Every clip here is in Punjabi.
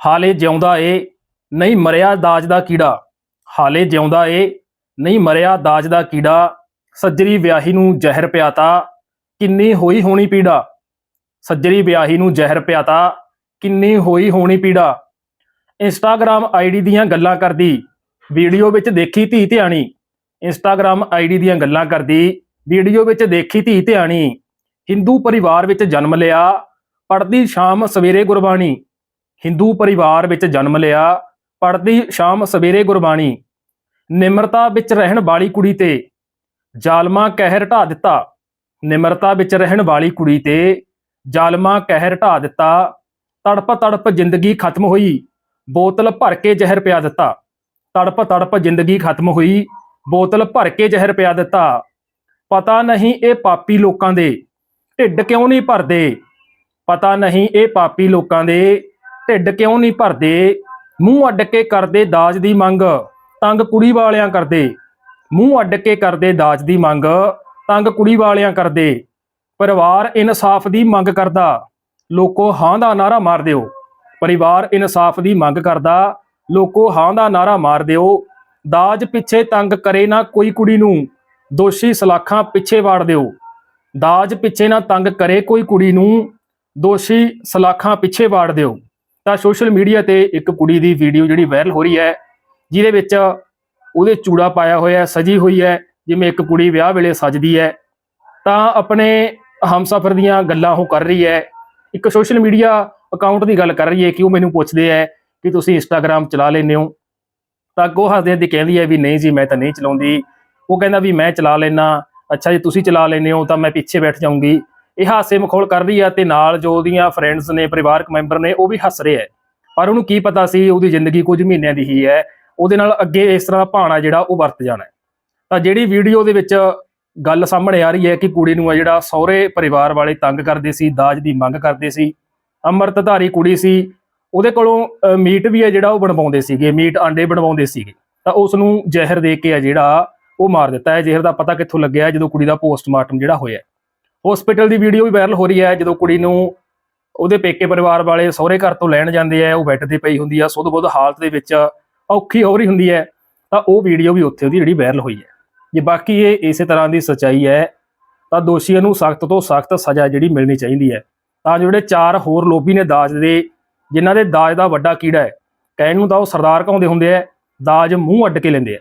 ਹਾਲੇ ਜਿਉਂਦਾ ਏ, ਨਹੀਂ ਮਰਿਆ ਦਾਜ ਦਾ ਕੀੜਾ। ਹਾਲੇ ਜਿਉਂਦਾ ਏ, ਨਹੀਂ ਮਰਿਆ ਦਾਜ ਦਾ ਕੀੜਾ। ਸੱਜਰੀ ਵਿਆਹੀ ਨੂੰ ਜ਼ਹਿਰ ਪਿਆਤਾ, ਕਿੰਨੀ ਹੋਈ ਹੋਣੀ ਪੀੜਾ। ਸੱਜਰੀ ਵਿਆਹੀ ਨੂੰ ਜ਼ਹਿਰ ਪਿਆਤਾ, ਕਿੰਨੀ ਹੋਈ ਹੋਣੀ ਪੀੜਾ। ਇੰਸਟਾਗ੍ਰam ਆਈਡੀ ਦੀਆਂ ਗੱਲਾਂ ਕਰਦੀ, ਵੀਡੀਓ ਵਿੱਚ ਦੇਖੀ ਧੀ ਧਿਆਣੀ। ਇੰਸਟਾਗ੍ਰam ਆਈਡੀ ਦੀਆਂ ਗੱਲਾਂ ਕਰਦੀ, ਵੀਡੀਓ ਵਿੱਚ ਦੇਖੀ ਧੀ ਧਿਆਣੀ। ਹਿੰਦੂ ਪਰਿਵਾਰ ਵਿੱਚ ਜਨਮ ਲਿਆ ਪੜਦੀ ਸ਼ਾਮ ਸਵੇਰੇ ਗੁਰਬਾਣੀ। ਹਿੰਦੂ ਪਰਿਵਾਰ ਵਿੱਚ ਜਨਮ ਲਿਆ। ਪੜਦੀ ਸ਼ਾਮ ਸਵੇਰੇ ਗੁਰਬਾਣੀ। ਨਿਮਰਤਾ ਵਿੱਚ ਰਹਿਣ ਵਾਲੀ ਕੁੜੀ ਤੇ। ਜ਼ਾਲਮਾ ਕਹਿਰ ਢਾ ਦਿੱਤਾ। ਨਿਮਰਤਾ ਵਿੱਚ ਰਹਿਣ ਵਾਲੀ ਕੁੜੀ ਤੇ। ਜ਼ਾਲਮਾ ਕਹਿਰ ਢਾ ਦਿੱਤਾ। ਤੜਪ ਤੜਪ ਜ਼ਿੰਦਗੀ ਖਤਮ ਹੋਈ। ਬੋਤਲ ਭਰ ਕੇ ਜ਼ਹਿਰ ਪਿਆ ਦਿੱਤਾ। ਤੜਪ ਤੜਪ ਜ਼ਿੰਦਗੀ ਖਤਮ ਹੋਈ। ਬੋਤਲ ਭਰ ਕੇ ਜ਼ਹਿਰ ਪਿਆ ਦਿੱਤਾ। ਪਤਾ ਨਹੀਂ ਇਹ ਪਾਪੀ ਲੋਕਾਂ ਦੇ। ਢਿੱਡ ਕਿਉਂ ਨਹੀਂ ਭਰਦੇ? ਪਤਾ ਨਹੀਂ ਇਹ ਪਾਪੀ ਲੋਕਾਂ ਦੇ। ਢਿੱਡ ਕਿਉਂ ਨਹੀਂ ਭਰਦੇ? ਮੂੰਹ ਅੱਡ ਕੇ ਕਰਦੇ ਦਾਜ ਦੀ ਮੰਗ, ਤੰਗ ਕੁੜੀ ਵਾਲਿਆਂ ਕਰਦੇ। ਮੂੰਹ ਅੱਡ ਕੇ ਕਰਦੇ ਦਾਜ ਦੀ ਮੰਗ, ਤੰਗ ਕੁੜੀ ਵਾਲਿਆਂ ਕਰਦੇ। ਪਰਿਵਾਰ ਇਨਸਾਫ ਦੀ ਮੰਗ ਕਰਦਾ। ਲੋਕੋ ਹਾਂ ਦਾ ਨਾਰਾ ਮਾਰ ਦਿਓ। ਪਰਿਵਾਰ ਇਨਸਾਫ ਦੀ ਮੰਗ ਕਰਦਾ। ਲੋਕੋ ਹਾਂ ਦਾ ਨਾਰਾ ਮਾਰ ਦਿਓ। ਦਾਜ ਪਿੱਛੇ ਤੰਗ ਕਰੇ ਨਾ ਕੋਈ ਕੁੜੀ ਨੂੰ। ਦੋਸ਼ੀ ਸਲਾਖਾਂ ਪਿੱਛੇ ਵਾੜ ਦਿਓ। ਦਾਜ ਪਿੱਛੇ ਨਾ ਤੰਗ ਕਰੇ ਕੋਈ ਕੁੜੀ ਨੂੰ। ਦੋਸ਼ੀ ਸਲਾਖਾਂ ਪਿੱਛੇ ਵਾੜ ਦਿਓ। ਤਾਂ ਸੋਸ਼ਲ ਮੀਡੀਆ ਤੇ ਇੱਕ ਕੁੜੀ ਦੀ ਵੀਡੀਓ ਜਿਹੜੀ ਵਾਇਰਲ ਹੋ ਰਹੀ ਹੈ, ਜਿਹਦੇ ਵਿੱਚ ਉਹਦੇ ਚੂੜਾ ਪਾਇਆ ਹੋਇਆ, ਸਜੀ ਹੋਈ ਹੈ, ਜਿਵੇਂ ਇੱਕ ਕੁੜੀ ਵਿਆਹ ਵੇਲੇ ਸਜਦੀ ਹੈ, ਤਾਂ ਆਪਣੇ ਹਮਸਫਰ ਦੀਆਂ ਗੱਲਾਂ ਉਹ ਕਰ ਰਹੀ ਹੈ। ਇੱਕ ਸੋਸ਼ਲ ਮੀਡੀਆ ਅਕਾਊਂਟ ਦੀ ਗੱਲ ਕਰ ਰਹੀ ਹੈ ਕਿ ਉਹ ਮੈਨੂੰ ਪੁੱਛਦੇ ਹੈ ਕਿ ਤੁਸੀਂ ਇੰਸਟਾਗ੍ਰam ਚਲਾ ਲੈਂਦੇ ਹੋ। ਤਾਂ ਅੱਗੋਂ ਹੱਸਦੇ ਹੱਸਦੇ ਕਹਿੰਦੀ ਹੈ ਵੀ ਨਹੀਂ ਜੀ, ਮੈਂ ਤਾਂ ਨਹੀਂ ਚਲਾਉਂਦੀ। ਉਹ ਕਹਿੰਦਾ ਵੀ ਮੈਂ ਚਲਾ ਲੈਣਾ ਅੱਛਾ ਜੀ, ਤੁਸੀਂ ਚਲਾ ਲੈਂਦੇ ਹੋ, ਤਾਂ ਮੈਂ ਪਿੱਛੇ ਬੈਠ ਜਾਊਂਗੀ। ਇਹ ਹਾਸੇ ਮਖੌਲ ਕਰ ਰਹੀ ਆ ਤੇ ਨਾਲ ਜੋ ਉਹਦੀਆਂ ਫਰੈਂਡਸ ਨੇ, ਪਰਿਵਾਰਕ ਮੈਂਬਰ ਨੇ, ਉਹ ਵੀ ਹੱਸ ਰਹੇ ਹੈ ਪਰ ਉਹਨੂੰ ਕੀ ਪਤਾ ਸੀ, ਉਹਦੀ ਜ਼ਿੰਦਗੀ ਕੁਝ ਮਹੀਨਿਆਂ ਦੀ ਹੀ ਹੈ। ਉਹਦੇ ਨਾਲ ਅੱਗੇ ਇਸ ਤਰ੍ਹਾਂ ਦਾ ਭਾਣਾ ਜਿਹੜਾ, ਉਹ ਵਰਤ ਜਾਣਾ ਤਾਂ ਜਿਹੜੀ ਵੀਡੀਓ ਦੇ ਵਿੱਚ ਗੱਲ ਸਾਹਮਣੇ ਆ ਰਹੀ ਹੈ ਕਿ ਕੁੜੀ ਨੂੰ ਆ ਜਿਹੜਾ ਸਹੁਰੇ ਪਰਿਵਾਰ ਵਾਲੇ ਤੰਗ ਕਰਦੇ ਸੀ, ਦਾਜ ਦੀ ਮੰਗ ਕਰਦੇ ਸੀ, ਅੰਮ੍ਰਿਤਧਾਰੀ ਕੁੜੀ ਸੀ, ਉਹਦੇ ਕੋਲੋਂ ਮੀਟ ਵੀ ਹੈ ਜਿਹੜਾ ਉਹ ਬਣਵਾਉਂਦੇ ਸੀਗੇ ਮੀਟ ਆਂਡੇ ਬਣਵਾਉਂਦੇ ਸੀਗੇ। ਤਾਂ ਉਸ ਨੂੰ ਜ਼ਹਿਰ ਦੇ ਕੇ ਆ ਜਿਹੜਾ, ਉਹ ਮਾਰ ਦਿੱਤਾ ਹੈ। ਜ਼ਹਿਰ ਦਾ ਪਤਾ ਕਿੱਥੋਂ ਲੱਗਿਆ ਜਦੋਂ ਕੁੜੀ ਦਾ ਪੋਸਟਮਾਰਟਮ ਜਿਹੜਾ ਹੋਇਆ ਹਸਪੀਟਲ ਦੀ ਵੀਡੀਓ ਵੀ ਵਾਇਰਲ ਹੋ ਰਹੀ ਹੈ, ਜਦੋਂ ਕੁੜੀ ਨੂੰ ਉਹਦੇ ਪੇਕੇ ਪਰਿਵਾਰ ਵਾਲੇ ਸਹੁਰੇ ਘਰ ਤੋਂ ਲੈਣ ਜਾਂਦੇ ਆ, ਉਹ ਬੈੱਡ ਤੇ ਪਈ ਹੁੰਦੀ ਆ, ਸੁੱਧ ਬੁੱਧ ਹਾਲਤ ਦੇ ਵਿੱਚ ਔਖੀ ਹੋ ਰਹੀ ਹੁੰਦੀ ਹੈ, ਤਾਂ ਉਹ ਵੀਡੀਓ ਵੀ ਉੱਥੇ ਉਹਦੀ ਜਿਹੜੀ ਵਾਇਰਲ ਹੋਈ ਹੈ। ਜੇ ਬਾਕੀ ਇਹ ਇਸੇ ਤਰ੍ਹਾਂ ਦੀ ਸਚਾਈ ਹੈ, ਤਾਂ ਦੋਸ਼ੀਆਂ ਨੂੰ ਸਖਤ ਤੋਂ ਸਖਤ ਸਜ਼ਾ ਜਿਹੜੀ ਮਿਲਣੀ ਚਾਹੀਦੀ ਹੈ। ਤਾਂ ਜਿਹੜੇ ਚਾਰ ਹੋਰ ਲੋਭੀ ਨੇ ਦਾਜ ਦੇ, ਜਿਨ੍ਹਾਂ ਦੇ ਦਾਜ ਦਾ ਵੱਡਾ ਕੀੜਾ ਹੈ, ਕਹਿਣ ਨੂੰ ਤਾਂ ਉਹ ਸਰਦਾਰ ਕਹਾਉਂਦੇ ਹੁੰਦੇ ਆ, ਦਾਜ ਮੂੰਹ ਅੱਡ ਕੇ ਲੈਂਦੇ ਆ।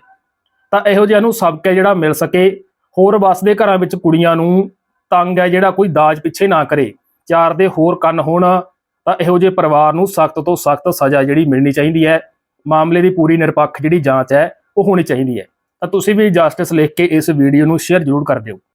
ਤਾਂ ਇਹੋ ਜਿਹਿਆਂ ਨੂੰ ਸਬਕ ਹੈ ਜਿਹੜਾ ਮਿਲ ਸਕੇ, ਹੋਰ ਵਸਦੇ ਘਰਾਂ ਵਿੱਚ ਕੁੜੀਆਂ ਨੂੰ ਤੰਗ ਹੈ, ਜਿਹੜਾ ਕੋਈ ਦਾਜ ਪਿੱਛੇ ਨਾ ਕਰੇ। ਚਾਰ ਦੇ ਹੋਰ ਕੰਨ ਹੋਣ, ਤਾਂ ਇਹੋ ਜਿਹੇ ਪਰਿਵਾਰ ਨੂੰ ਸਖਤ ਤੋਂ ਸਖਤ ਸਜ਼ਾ ਜਿਹੜੀ ਮਿਲਣੀ ਚਾਹੀਦੀ ਹੈ। ਮਾਮਲੇ ਦੀ ਪੂਰੀ ਨਿਰਪੱਖ ਜਿਹੜੀ ਜਾਂਚ ਹੈ, ਉਹ ਹੋਣੀ ਚਾਹੀਦੀ ਹੈ। ਤਾਂ ਤੁਸੀਂ ਵੀ ਜਸਟਿਸ ਲਿਖ ਕੇ ਇਸ ਵੀਡੀਓ ਨੂੰ ਸ਼ੇਅਰ ਜ਼ਰੂਰ ਕਰ ਦਿਓ।